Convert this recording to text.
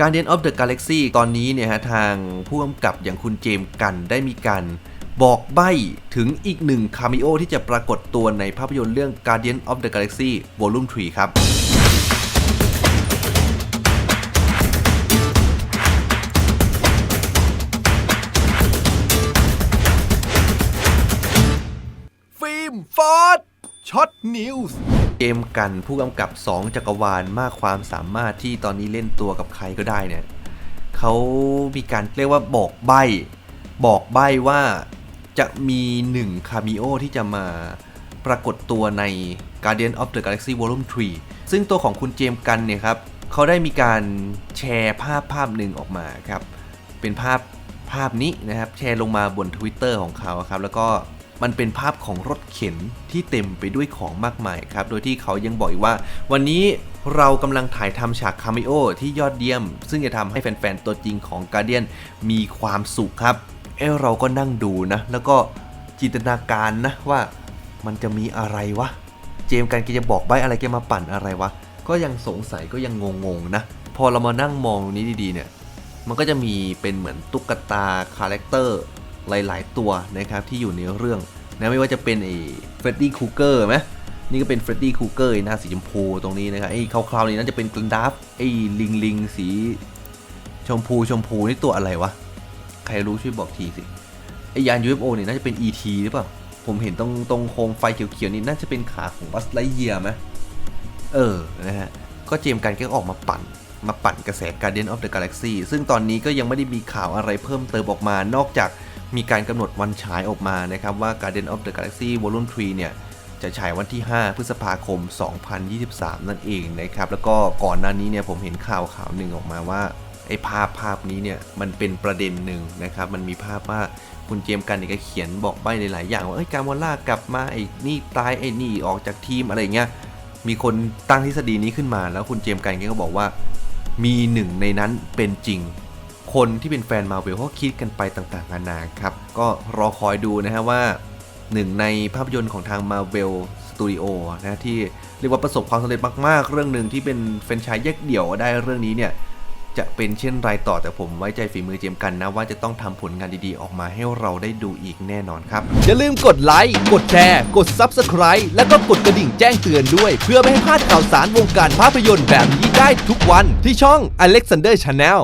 Guardian of the Galaxy ตอนนี้เนี่ยฮะทางผู้กำกับอย่างคุณเจมส์กันได้มีการบอกใบ้ถึงอีกหนึ่งคาเมโอที่จะปรากฏตัวในภาพยนตร์เรื่อง Guardian of the Galaxy Volume 3 ครับฟิล์มฟอร์ดช็อตนิวส์ เจมกันผู้กำกับ 2 จักรวาลมากความสามารถที่ตอนนี้เล่นตัวกับใครก็ได้เนี่ยเขามีการเรียกว่าบอกใบ บอกใบว่าจะมีหนึ่งคาเมโอที่จะมาปรากฏตัวใน Guardian of the Galaxy Volume 3 ซึ่งตัวของคุณเจมกันเนี่ยครับเขาได้มีการแชร์ภาพภาพหนึ่งออกมาครับ เป็นภาพภาพนี้นะครับ แชร์ลงมาบน Twitter ของเขาครับ แล้วก็ มันเป็นภาพของรถเข็นที่เต็มไปด้วยของมากมายครับ โดยที่เขายังบอกอีกว่า วันนี้เรากำลังถ่ายทำฉากคาเมโอที่ยอดเยี่ยม ซึ่งจะทำให้แฟนๆ ตัวจริงของ Guardian มีความสุขครับ เอ้เราก็นั่งดูนะ แล้วก็จินตนาการนะว่ามันจะมีอะไรวะ เจมส์กันแกจะบอกใบอะไรแกมาปั่นอะไรวะ ก็ยังสงสัยก็ยังงงๆนะ พอเรามานั่งมองตรงนี้ดีๆเนี่ย มันก็จะมีเป็นเหมือนตุ๊กตาคาแรคเตอร์ หลาย ๆ ตัวนะครับที่อยู่ในเรื่องนะไม่ว่าจะเป็นไอ้เฟรดดี้คูเกอร์ไหมนี่ก็เป็นเฟรดดี้คูเกอร์หน้าสีชมพูตรงนี้นะครับไอ้คราวๆนี้น่าจะเป็นกลันดัฟไอ้ลิงลิงสีชมพูชมพูนี่ตัวอะไรวะ ใครรู้ช่วยบอกทีสิไอ้ยาน UFO เนี่ยน่าจะเป็น ET หรือเปล่า ผมเห็นตรงตรงโคมไฟเขียวๆนี่น่าจะเป็นขาของบัสไลเยียไหมเออนะฮะก็เจมกันก็ออกมาปั่นมาปั่นกระแส Guardian of the Galaxy ซึ่งตอนนี้ก็ยังไม่ได้มีข่าวอะไรเพิ่มเติมออกมานอกจาก มีการกำหนดวันฉายออกมานะครับว่า Guardian of the Galaxy Volume 3 เนี่ยจะฉายวันที่ 5 พฤษภาคม 2023 นั่นเองนะครับ แล้วก็ก่อนหน้านี้เนี่ยผมเห็นข่าวข่าวหนึ่งออกมาว่าไอ้ภาพภาพนี้เนี่ยมันเป็นประเด็นหนึ่งนะครับ มันมีภาพว่าคุณเจมกันเนี่ยก็เขียนบอกใบ้หลายๆอย่างว่า เอ้ยการวอลล่ากลับมาไอ้นี่ตายไอ้นี่ออกจากทีมอะไรเงี้ย มีคนตั้งทฤษฎีนี้ขึ้นมาแล้วคุณเจมกันก็บอกว่า มีหนึ่งในนั้นเป็นจริง คนที่เป็นแฟนมาเวลเขาคิดกันไปต่างๆนานาครับ ก็รอคอยดูนะฮะว่าหนึ่งในภาพยนตร์ของทาง Marvel Studio นะที่เรียกว่าประสบความสำเร็จมากๆ เรื่องหนึ่งที่เป็นแฟนชายแยกเดี่ยวได้เรื่องนี้เนี่ยจะเป็นเช่นไรต่อแต่ผมไว้ใจฝีมือเจมส์กันนะ ว่าจะต้องทำผลงานดีๆ ออกมาให้เราได้ดูอีกแน่นอนครับ อย่าลืมกดไลค์กดแชร์ กด Subscribe แล้วก็กดกระดิ่งแจ้งเตือนด้วย เพื่อไม่ให้พลาดข่าวสารวงการภาพยนตร์แบบนี้ได้ทุกวันที่ช่อง Alexander Channel